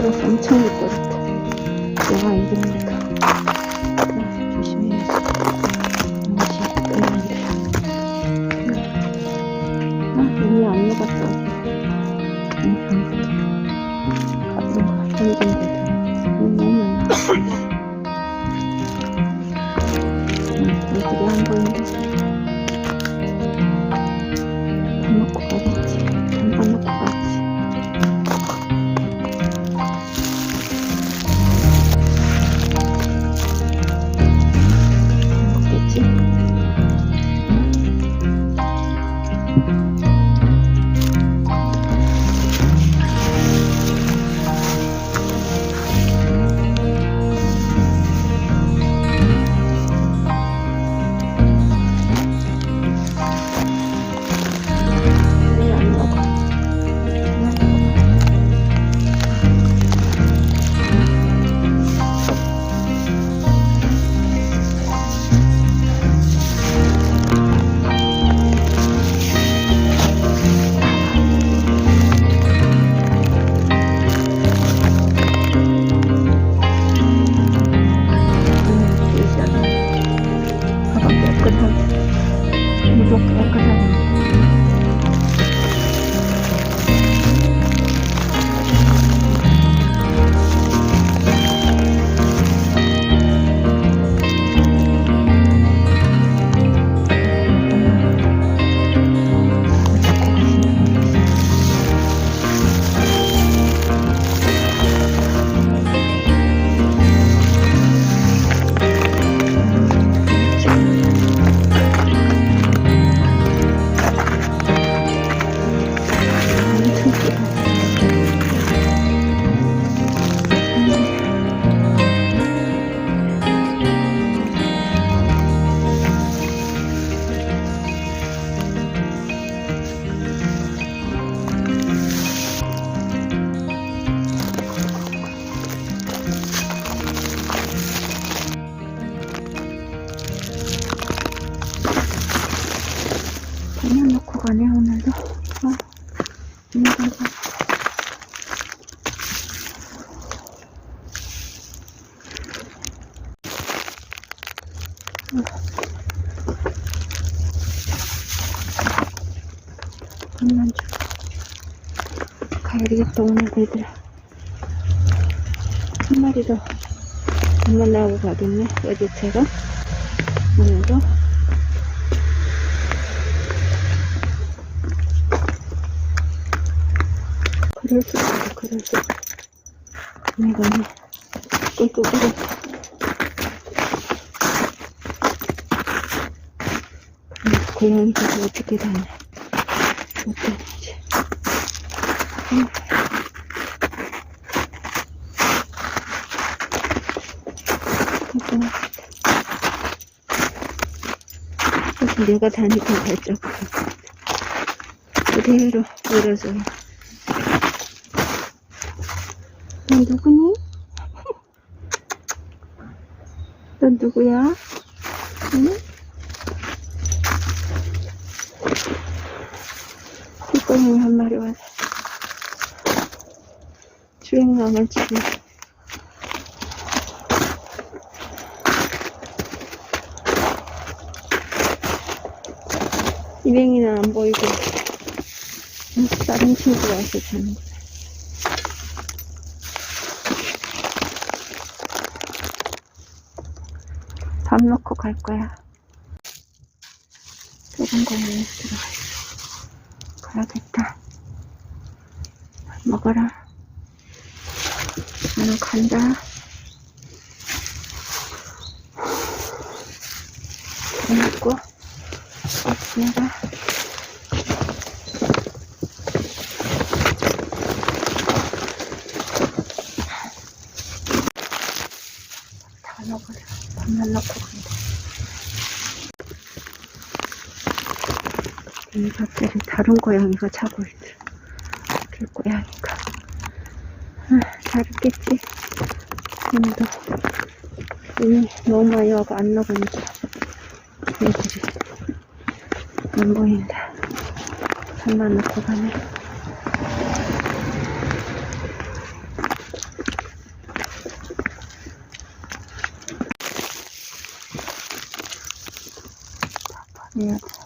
미끄러서 엄청 미끄럽다. 내가 이러니 밥만 줘. 가야 되겠다 오늘 애들. 한 마리도 밥만 나오고 가겠네. 어제처럼 오늘도. 그럴 수 있어, 그럴 수 있어. 내가 뭐, 꿀꿀 음, 고양이가 어떻게 다녀? 못 다니지. 음. 걱정하겠다. 그래서 내가 다니까 발자국. 그대로 밀어서. 넌 누구니? 넌 누구야? 응? 뒷고양이 한 마리 와서 주행망을 치고 일행이는 안 보이고 응, 다른 친구 와서 자는 거야. 밥 넣고 갈 거야. 좁은 공간에 들어가 있어. 가야겠다. 먹어라. 나는 간다. 밥 먹고 꼭 지내라. 이것들은 다른 고양이가 자고 있어. 들고양이가. 아, 다르겠지. 오늘도 눈이 너무 많이 와서 안 나가니까 애들이. 안 보인다. 잠만 놓고 가네. 봐봐, 얘들.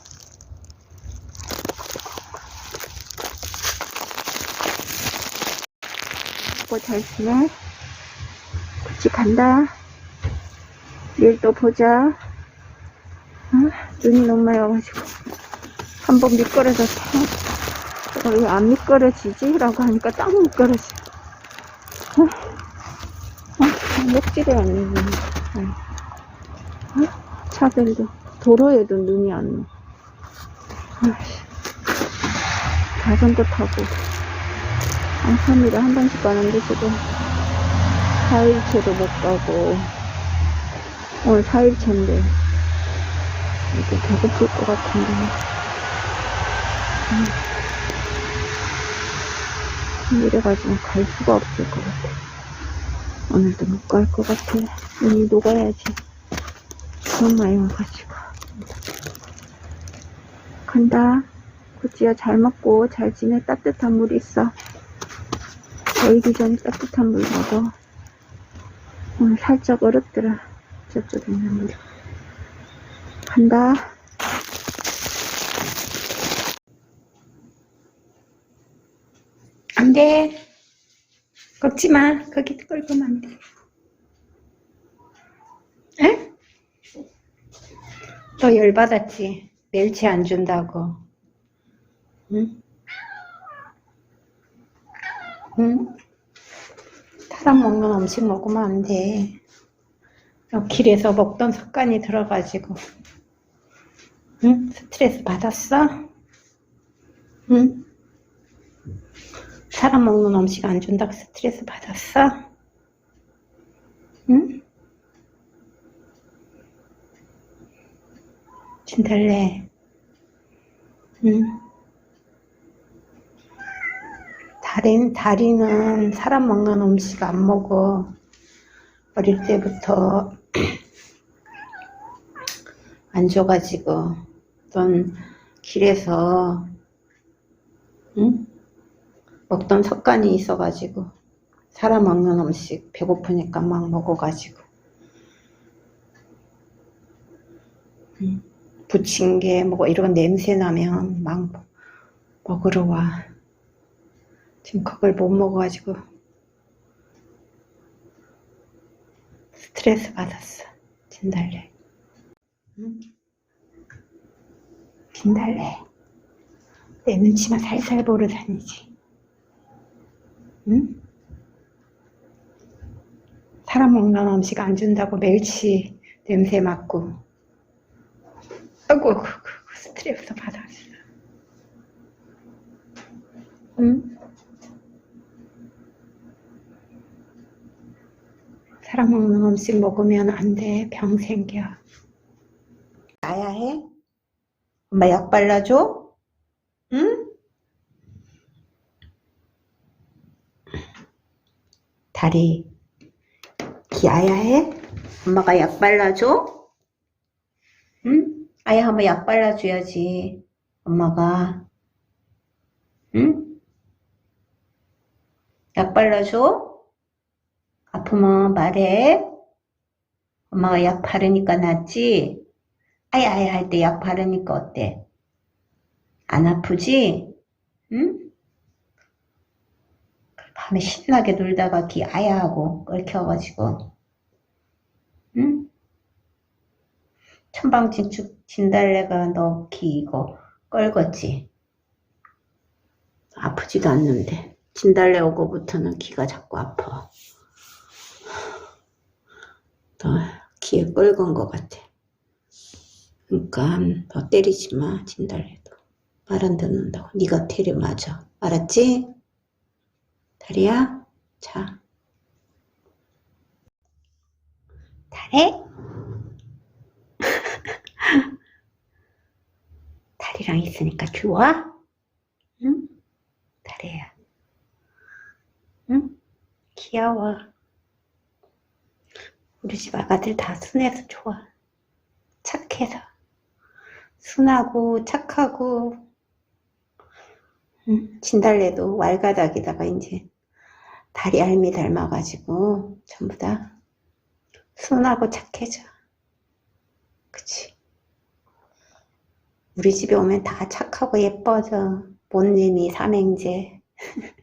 돼. 뭐잘 지내? 그치 간다. 내일 또 보자. 어? 눈이 너무 많이 와가지고 한 번 미끄러졌어. 어, 왜안 미끄러지지? 라고 하니까 딱 미끄러져. 어? 어? 녹지를 않는 거. 어? 차들도 도로에도 눈이 안 와. 아이씨. 자전거 타고 한 3일에 한 번씩 가는데 지금 4일째도 못 가고. 오늘 4일째인데 이제 배고플 것 같은데. 음. 이래가지고 갈 수가 없을 것 같아. 오늘도 못 갈 것 같아. 눈이 녹아야지. 너무 많이 와가지고 간다. 구찌야 잘 먹고 잘 지내. 따뜻한 물 있어 데이기 전에 따뜻한 물 먹어. 오늘 살짝 얼었더라. 저쪽에 있는 물 간다. 안 돼. 걷지 마. 거기 끌고 가면 안돼. 에? 너 열받았지. 멸치 안 준다고. 응? 응? 사람 먹는 음식 먹으면 안돼 너 길에서 먹던 습관이 들어가지고 응? 스트레스 받았어? 응? 사람 먹는 음식 안 준다고 스트레스 받았어? 응? 진달래. 응? 다린, 다리는 사람 먹는 음식 안 먹어. 어릴 때부터 안 줘가지고, 어떤 길에서, 응? 먹던 습관이 있어가지고 사람 먹는 음식 배고프니까 막 먹어가지고 음, 부침개 뭐 이런 냄새 나면 막 먹으러 와 지금 그걸 못 먹어가지고 스트레스 받았어 진달래 응? 진달래 내 눈치만 살살 보러 다니지 응? 사람 먹는 음식 안 준다고 멸치 냄새 맡고 아이고 스트레스 받았어 응? 사람 먹는 음식 먹으면 안 돼 병 생겨 나야 해? 엄마 약 발라줘? 응? 다리 기아야 해? 엄마가 약 발라줘? 응? 아야 한번 약 발라줘야지 엄마가 응? 약 발라줘? 아프면 말해 엄마가 약 바르니까 낫지? 아야 아야 할 때 약 바르니까 어때? 안 아프지? 응? 밤에 신나게 놀다가 귀 아야 하고 끓여가지고 응? 천방진축 진달래가 너 귀 이거 껄겄지 아프지도 않는데 진달래 오고부터는 귀가 자꾸 아파 더 귀에 껄건 것 같아 그러니까 더 때리지 마 진달래도 말 안 듣는다고 네가 때려 맞아 알았지? 다리야, 자. 다리? 다리랑 있으니까 좋아? 응? 다리야. 응? 귀여워. 우리 집 아가들 다 순해서 좋아. 착해서. 순하고 착하고. 응? 진달래도 왈가닥이다가 이제 다리 알미 닮아가지고 전부 다 순하고 착해져. 그치? 우리 집에 오면 다 착하고 예뻐져. 본님이 삼행제.